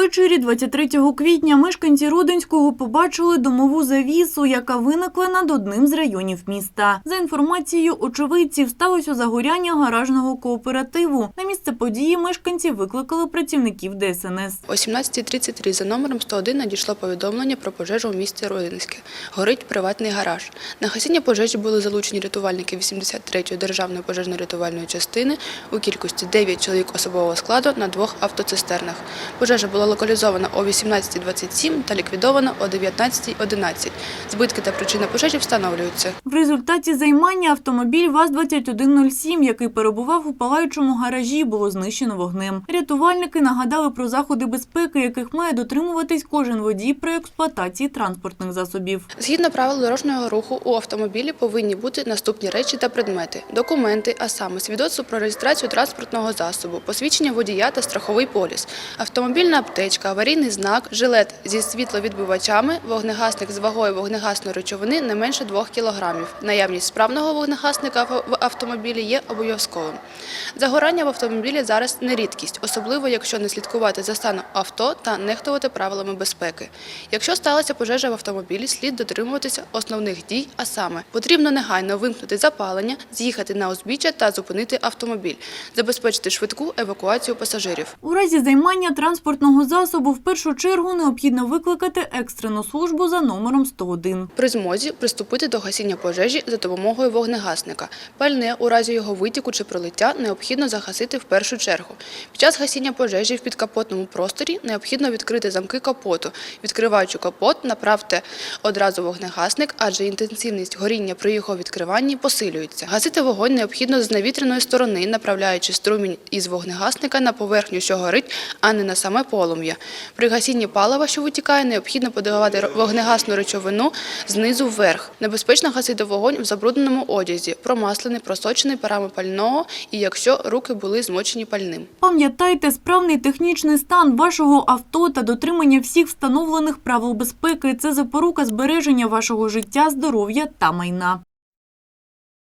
Ввечері 23 квітня мешканці Родинського побачили домову завісу, яка виникла над одним з районів міста. За інформацією очевидців, сталося загоряння гаражного кооперативу. На місце події мешканці викликали працівників ДСНС. О 17.33 за номером 101 надійшло повідомлення про пожежу у місті Родинське. Горить приватний гараж. На гасіння пожежі були залучені рятувальники 83-ї державної пожежно-рятувальної частини у кількості 9 чоловік особового складу на двох автоцистернах. Пожежа була локалізована о 18.27 та ліквідована о 19.11. Збитки та причина пожежі встановлюються. В результаті займання автомобіль ВАЗ-2107, який перебував у палаючому гаражі, було знищено вогнем. Рятувальники нагадали про заходи безпеки, яких має дотримуватись кожен водій при експлуатації транспортних засобів. Згідно правил дорожнього руху, у автомобілі повинні бути наступні речі та предмети: документи, а саме свідоцтво про реєстрацію транспортного засобу, посвідчення водія та страховий поліс, автомобільна аптечка, аварійний знак, жилет зі світловідбивачами, вогнегасник з вагою вогнегасної речовини не менше 2 кг. Наявність справного вогнегасника в автомобілі є обов'язковим. Загорання в автомобілі зараз не рідкість, особливо якщо не слідкувати за станом авто та нехтувати правилами безпеки. Якщо сталася пожежа в автомобілі, слід дотримуватися основних дій, а саме потрібно негайно вимкнути запалення, з'їхати на узбіччя та зупинити автомобіль, забезпечити швидку евакуацію пасажирів. У разі займання транспортного засобу в першу чергу необхідно викликати екстрену службу за номером 101. При змозі приступити до гасіння пожежі за допомогою вогнегасника. Пальне у разі його витіку чи пролиття необхідно загасити в першу чергу. Під час гасіння пожежі в підкапотному просторі необхідно відкрити замки капоту. Відкриваючи капот, направте одразу вогнегасник, адже інтенсивність горіння при його відкриванні посилюється. Гасити вогонь необхідно з навітряної сторони, направляючи струмінь із вогнегасника на поверхню, що горить, а не на саме полум'я. При гасінні палива, що витікає, необхідно подавати вогнегасну речовину знизу вверх. Небезпечно гасити вогонь в забрудненому одязі, промаслений, просочений парами пального і якщо руки були змочені пальним. Пам'ятайте справний технічний стан вашого авто та дотримання всіх встановлених правил безпеки. Це запорука збереження вашого життя, здоров'я та майна.